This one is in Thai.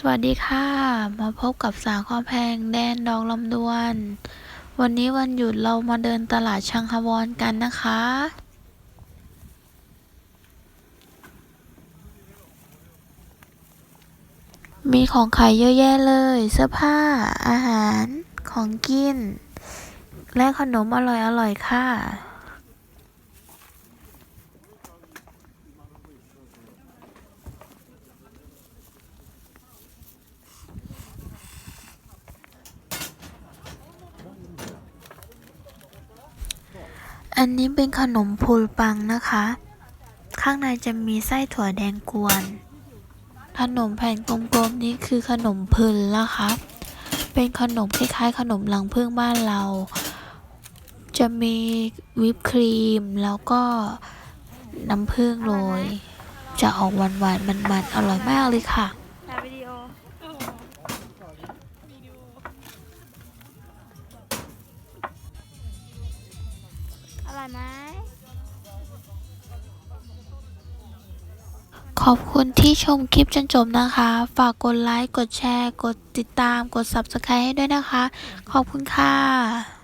สวัสดีค่ะ มาพบกับสาวข้อแพงแดนดอกลำดวน วันนี้วันหยุดเรามาเดินตลาดชังฮวรกันนะคะ มีของขายเยอะแยะเลย เสื้อผ้า อาหาร ของกิน และขนมอร่อยๆค่ะ อันนี้เป็นขนมพูลปังนะคะ ข้างในจะมีไส้ถั่วแดงกวน ขนมแผ่นกลมๆนี้คือขนมพึนนะคะ เป็นขนมคล้ายๆ ขนมหลังพึ่งบ้านเรา จะมีวิปครีมแล้วก็น้ำผึ้งโรย จะออกหวานๆมันๆอร่อยมากเลยค่ะ อยไหมขอบคุณที่ชมคลิปจนจบนะคะ ฝากกดไลค์ กดแชร์ กดติดตาม กด Subscribe ให้ด้วยนะคะ ขอบคุณค่ะ